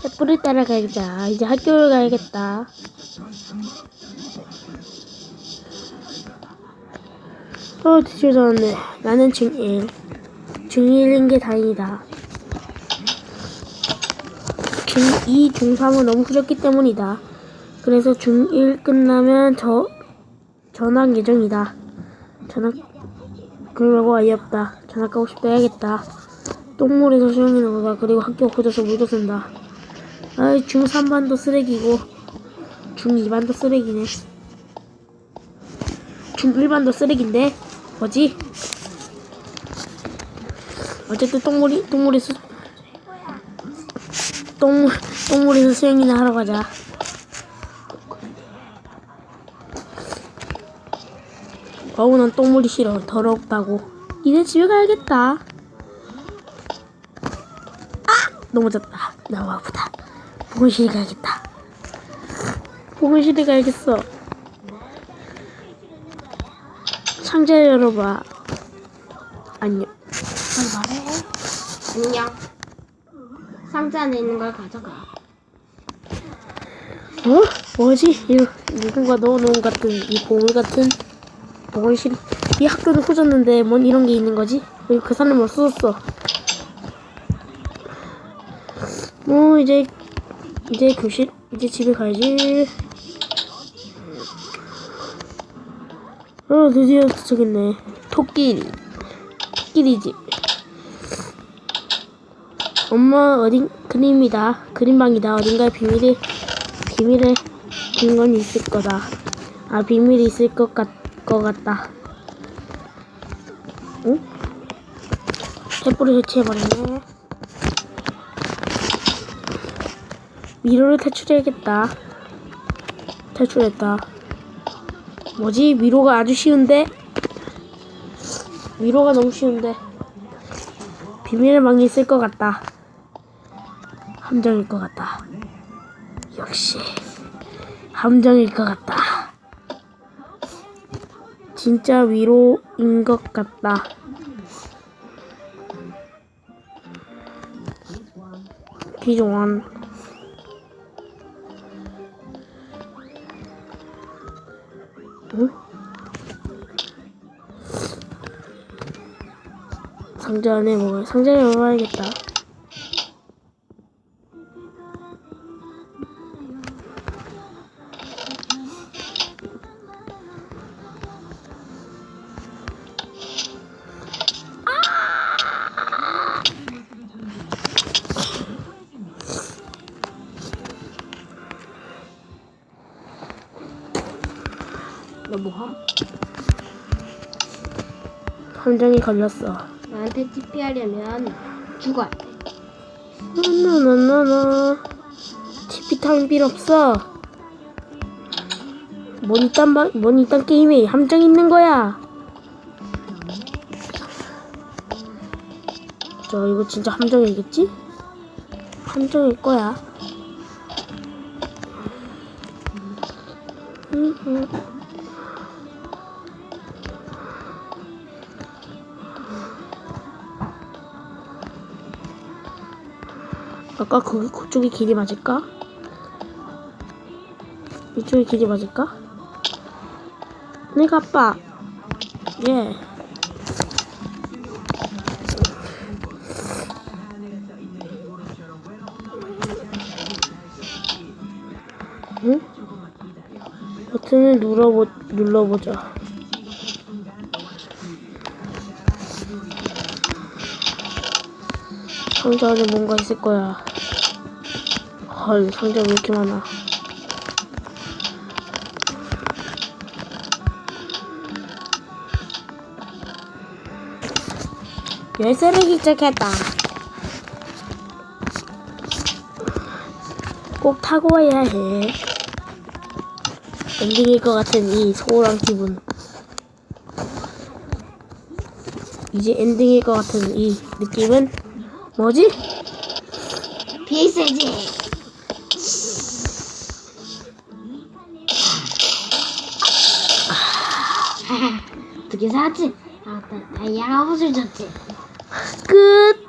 횃불을 따라가야겠다. 이제 학교를 가야겠다. 어, 드디어 나왔네. 나는 중1. 중1인 게 다행이다. 중2, 중3은 너무 후졌기 때문이다. 그래서 중1 끝나면 저, 전학 예정이다. 전학, 그러고 어이없다. 전학 가고 싶다 해야겠다. 똥물에서 수영하는 거다. 그리고 학교 호져서 물도 쓴다. 아이, 중3반도 쓰레기고, 중2반도 쓰레기네. 중1반도 쓰레기인데? 뭐지? 어쨌든 똥물이, 똥물에서, 똥물, 똥물에서 수영이나 하러 가자. 어우, 난 똥물이 싫어. 더럽다고. 이제 집에 가야겠다. 아! 넘어졌다. 너무 아프다. 보건실에 가야겠다. 보건실에 가야겠어. 상자 열어봐. 안녕. 말해. 안녕. 상자 안에 있는 걸 가져가. 어? 뭐지? 누군가 넣어놓은 것 같은 이 보물 같은 보건실. 이 학교는 후졌는데 뭔 이런 게 있는 거지? 그 사람을 썼어. 뭐 이제 이제 교실 이제 집에 가야지. 어 드디어 도착했네. 토끼리 토끼리 집. 엄마 어딘 그림이다. 그림방이다. 어딘가에 비밀이 비밀의 공간이 있을 거다. 아 비밀이 있을 것 같, 것 같다. 응? 횃불을 설치해버리네. 미로를 탈출해야겠다. 탈출했다. 뭐지? 미로가 아주 쉬운데? 미로가 너무 쉬운데. 비밀의 방이 있을 것 같다. 함정일 것 같다. 역시 함정일 것 같다. 진짜 위로인 것 같다. 기종 상자 안에 뭐가 상자를 열어봐야겠다. 너 뭐함? 함정이 걸렸어. 나한테 TP하려면 죽어야 돼. 나나나나나 TP 필요 없어. 뭔 이딴 방, 뭔 이딴 게임에 함정 있는 거야. 저 이거 진짜 함정이겠지? 함정일 거야. 음, 음. 아까 거기 그쪽이 길이 맞을까? 이쪽이 길이 맞을까? 내가 아빠. 예. 응? 버튼을 눌러보, 눌러보자. 상자 안에 뭔가 있을 거야. 헐, 상자 왜 이렇게 많아? 열쇠를 기착했다. 꼭 타고 와야 해. 엔딩일 것 같은 이 소홀한 기분. 이제 엔딩일 것 같은 이 느낌은 뭐지? 비세지. 두 개 사왔지? 아, 나 다이아가 옷을 줬지. 끝.